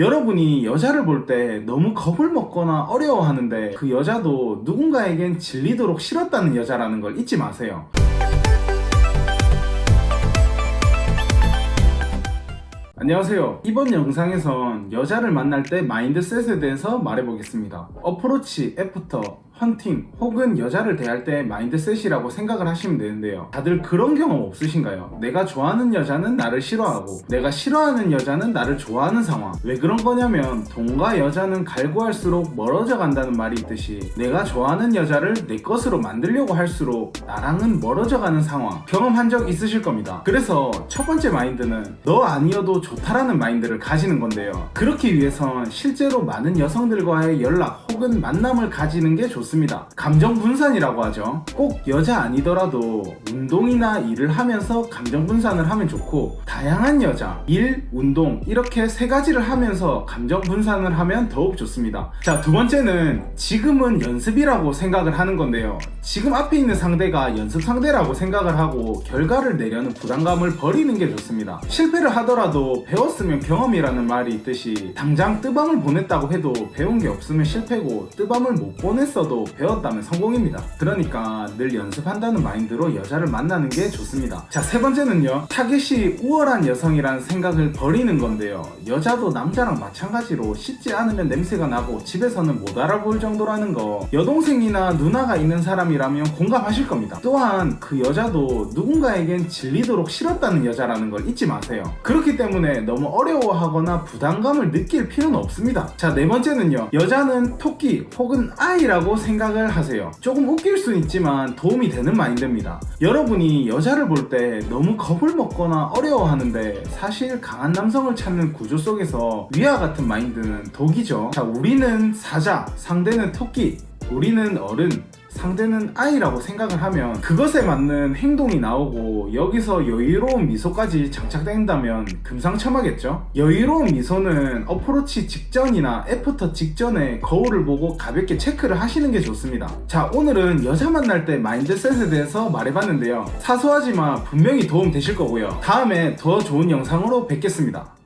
여러분이 여자를 볼 때 너무 겁을 먹거나 어려워하는데 그 여자도 누군가에겐 질리도록 싫었다는 여자라는 걸 잊지 마세요. 안녕하세요. 이번 영상에선 여자를 만날 때 마인드셋에 대해서 말해보겠습니다. 어프로치, 애프터, 헌팅 혹은 여자를 대할 때 마인드셋이라고 생각을 하시면 되는데요. 다들 그런 경험 없으신가요? 내가 좋아하는 여자는 나를 싫어하고 내가 싫어하는 여자는 나를 좋아하는 상황. 왜 그런 거냐면 돈과 여자는 갈구할수록 멀어져 간다는 말이 있듯이 내가 좋아하는 여자를 내 것으로 만들려고 할수록 나랑은 멀어져 가는 상황. 경험한 적 있으실 겁니다. 그래서 첫 번째 마인드는 너 아니어도 좋다라는 마인드를 가지는 건데요. 그렇기 위해선 실제로 많은 여성들과의 연락 혹은 만남을 가지는 게 좋습니다. 감정 분산이라고 하죠. 꼭 여자 아니더라도 운동이나 일을 하면서 감정 분산을 하면 좋고 다양한 여자, 일, 운동 이렇게 세 가지를 하면서 감정 분산을 하면 더욱 좋습니다. 자, 두 번째는 지금은 연습이라고 생각을 하는 건데요. 지금 앞에 있는 상대가 연습 상대라고 생각을 하고 결과를 내려는 부담감을 버리는 게 좋습니다. 실패를 하더라도 배웠으면 경험이라는 말이 있듯이 당장 뜨밤을 보냈다고 해도 배운 게 없으면 실패고 뜨밤을 못 보냈어도 배웠다면 성공입니다. 그러니까 늘 연습한다는 마인드로 여자를 만나는 게 좋습니다. 자, 세 번째는요. 타겟이 우월한 여성이라는 생각을 버리는 건데요. 여자도 남자랑 마찬가지로 씻지 않으면 냄새가 나고 집에서는 못 알아볼 정도라는 거 여동생이나 누나가 있는 사람이라면 공감하실 겁니다. 또한 그 여자도 누군가에겐 질리도록 싫었다는 여자라는 걸 잊지 마세요. 그렇기 때문에 너무 어려워하거나 부담감을 느낄 필요는 없습니다. 자, 네 번째는요. 여자는 토끼 혹은 아이라고 생각을 하세요. 조금 웃길 수 있지만 도움이 되는 마인드입니다. 여러분이 여자를 볼 때 너무 겁을 먹거나 어려워하는데 사실 강한 남성을 찾는 구조 속에서 위와 같은 마인드는 독이죠. 자, 우리는 사자, 상대는 토끼, 우리는 어른, 상대는 아이라고 생각을 하면 그것에 맞는 행동이 나오고 여기서 여유로운 미소까지 장착된다면 금상첨화겠죠? 여유로운 미소는 어프로치 직전이나 애프터 직전에 거울을 보고 가볍게 체크를 하시는 게 좋습니다. 자, 오늘은 여자 만날 때 마인드셋에 대해서 말해봤는데요. 사소하지만 분명히 도움 되실 거고요. 다음에 더 좋은 영상으로 뵙겠습니다.